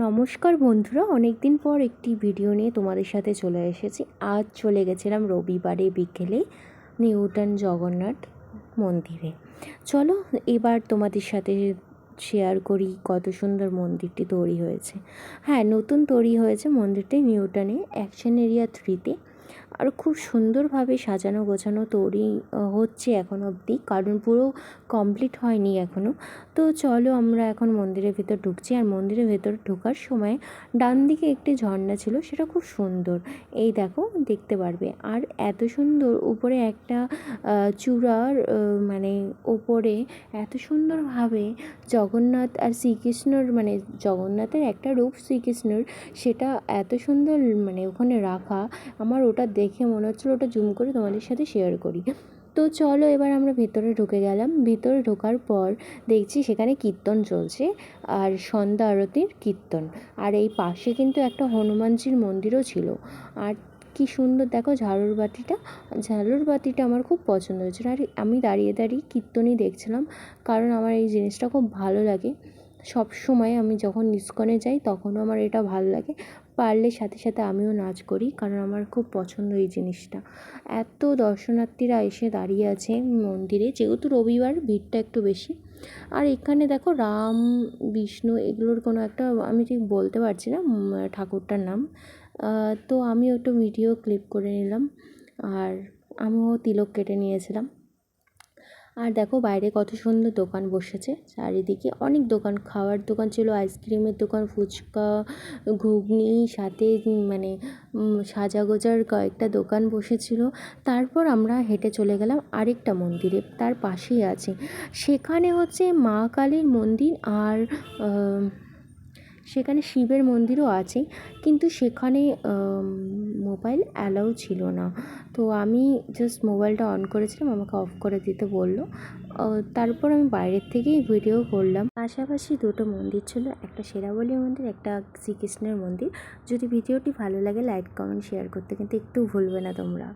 নমস্কার বন্ধুরা অনেক দিন পর একটি ভিডিও নিয়ে তোমাদের সাথে চলে এসেছি। আজ চলে গেছিলাম রবিবারে বিকেলে নিউটন জগন্নাথ মন্দিরে। চলো, এবার তোমাদের সাথে শেয়ার করি কত সুন্দর মন্দিরটি তৈরি হয়েছে। হ্যাঁ নতুন তৈরি হয়েছে মন্দিরটি নিউটনে অ্যাকশন এরিয়া থ্রিতে আর খুব সুন্দরভাবে সাজানো, গোছানো তৈরি হচ্ছে এখন অবধি। কারণ পুরো কমপ্লিট হয়নি এখনও তো চলো আমরা এখন মন্দিরের ভেতর ঢুকছি। আর মন্দিরের ভেতর ঢোকার সময় ডান দিকে একটি ঝর্ণা ছিল, সেটা খুব সুন্দর। এই দেখো, দেখতে পারবে। আর এত সুন্দর উপরে একটা চূড়ার মানে ওপরে এত সুন্দরভাবে জগন্নাথ আর শ্রীকৃষ্ণর মানে জগন্নাথের একটা রূপ শ্রীকৃষ্ণর, সেটা এত সুন্দর মানে ওখানে রাখা। আমার ওটা দেখে মনে হচ্ছিল ওটা জুম করে তোমাদের সাথে শেয়ার করি। তো চলো এবার আমরা ভেতরে ঢুকে গেলাম। ভেতরে ঢোকার পর দেখছি সেখানে কীর্তন চলছে আর সন্ধ্যা আরতির কীর্তন। আর এই পাশে কিন্তু একটা হনুমানজির মন্দিরও ছিল। আর কি সুন্দর দেখো ঝাড়ুর বাতিটা ঝাড়ুর বাতিটা আমার খুব পছন্দ হয়েছিল। আর আমি দাঁড়িয়ে দাঁড়িয়ে কীর্তনই দেখছিলাম কারণ আমার এই জিনিসটা খুব ভালো লাগে। সব সময় আমি যখন ইস্কনে যাই তখনও আমার এটা ভালো লাগে। পারলে সাথে সাথে আমিও নাচ করি কারণ আমার খুব পছন্দ এই জিনিসটা। এত দর্শনার্থীরা এসে দাঁড়িয়ে আছে মন্দিরে, যেহেতু রবিবার, ভিড়টা একটু বেশি। আর এখানে দেখো রাম, বিষ্ণু এগুলোর কোনো একটা আমি ঠিক বলতে পারছি না ঠাকুরটার নাম। তো আমি একটু ভিডিও ক্লিপ করে নিলাম। আর আমিও তিলক কেটে নিয়েছিলাম। আর দেখো বাইরে কত সুন্দর দোকান বসেছে। চারিদিকে অনেক দোকান, খাওয়ার দোকান ছিল, আইসক্রিমের দোকান, ফুচকা, ঘুগনি, সাথে মানে সাজা গোজার কয়েকটা দোকান বসেছিল। তারপর আমরা হেঁটে চলে গেলাম আরেকটা মন্দিরে, তার পাশেই আছে। সেখানে হচ্ছে মা কালীর মন্দির আর সেখানে শিবের মন্দিরও আছে, কিন্তু সেখানে মোবাইল অ্যালাউ ছিল না। তো আমি জাস্ট মোবাইলটা অন করেছিলাম, আমাকে অফ করে দিতে বলল। তারপর আমি বাইরের থেকেই ভিডিও করলাম। পাশাপাশি দুটো মন্দির ছিল, একটা শেরাবলী মন্দির, একটা শ্রীকৃষ্ণের মন্দির। যদি ভিডিওটি ভালো লাগে, লাইক, কমেন্ট শেয়ার করতে কিন্তু একটু ভুলবে না তোমরা।